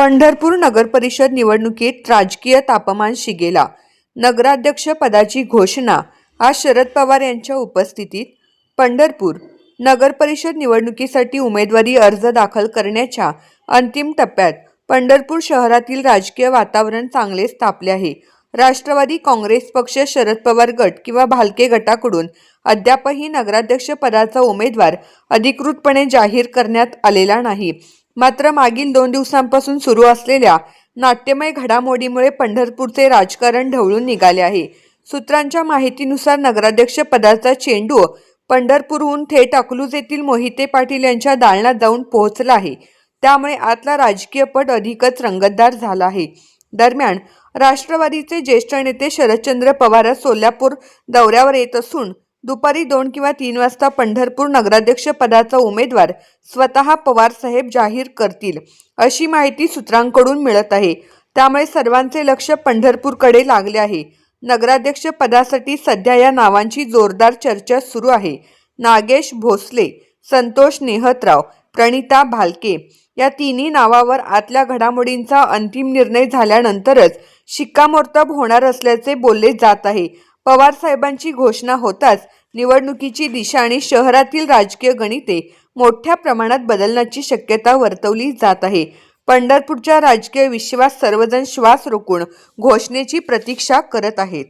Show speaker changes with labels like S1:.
S1: पंढरपूर नगरपरिषद निवडणुकीत राजकीय तापमान शिगेला. नगराध्यक्ष पदाची घोषणा. आज शरद पवार यांच्या उपस्थितीत पंढरपूर नगरपरिषद निवडणुकीसाठी उमेदवारी अर्ज दाखल करण्याच्या अंतिम टप्प्यात पंढरपूर शहरातील राजकीय वातावरण चांगलेच तापले आहे. राष्ट्रवादी काँग्रेस पक्ष शरद पवार गट किंवा भालके गटाकडून अद्यापही नगराध्यक्ष पदाचा उमेदवार अधिकृतपणे जाहीर करण्यात आलेला नाही. मात्र मागील दोन दिवसांपासून सुरू असलेल्या नाट्यमय घडामोडीमुळे पंढरपूरचे राजकारण ढवळून निघाले आहे. सूत्रांच्या माहितीनुसार नगराध्यक्ष पदाचा चेंडू पंढरपूरहून थेट अकलूज येथील मोहिते पाटील यांच्या दालनात जाऊन पोहोचला आहे. त्यामुळे आतला राजकीय पट अधिकच रंगतदार झाला आहे. दरम्यान राष्ट्रवादीचे ज्येष्ठ नेते शरदचंद्र पवार सोलापूर दौऱ्यावर येत असून दुपारी दोन किंवा तीन वाजता पंढरपूर नगराध्यक्ष पदाचा उमेदवार स्वतः पवार साहेब जाहीर करतील अशी माहिती सूत्रांकडून मिळत आहे. त्यामुळे सर्वांचे लक्ष पंढरपूरकडे लागले आहे. नगराध्यक्ष पदासाठी सध्या या नावांची जोरदार चर्चा सुरू आहे. नागेश भोसले संतोष नेहतराव प्रणिता भालके या तिन्ही नावावर आतल्या घडामोडींचा अंतिम निर्णय झाल्यानंतरच शिक्कामोर्तब होणार असल्याचे बोलले जात आहे. पवार साहेबांची घोषणा होताच निवडणुकीची दिशा आणि शहरातील राजकीय गणिते मोठ्या प्रमाणात बदलण्याची शक्यता वर्तवली जात आहे. पंढरपूरच्या राजकीय विश्वास सर्वजण श्वास रोखून घोषणेची प्रतीक्षा करत आहेत.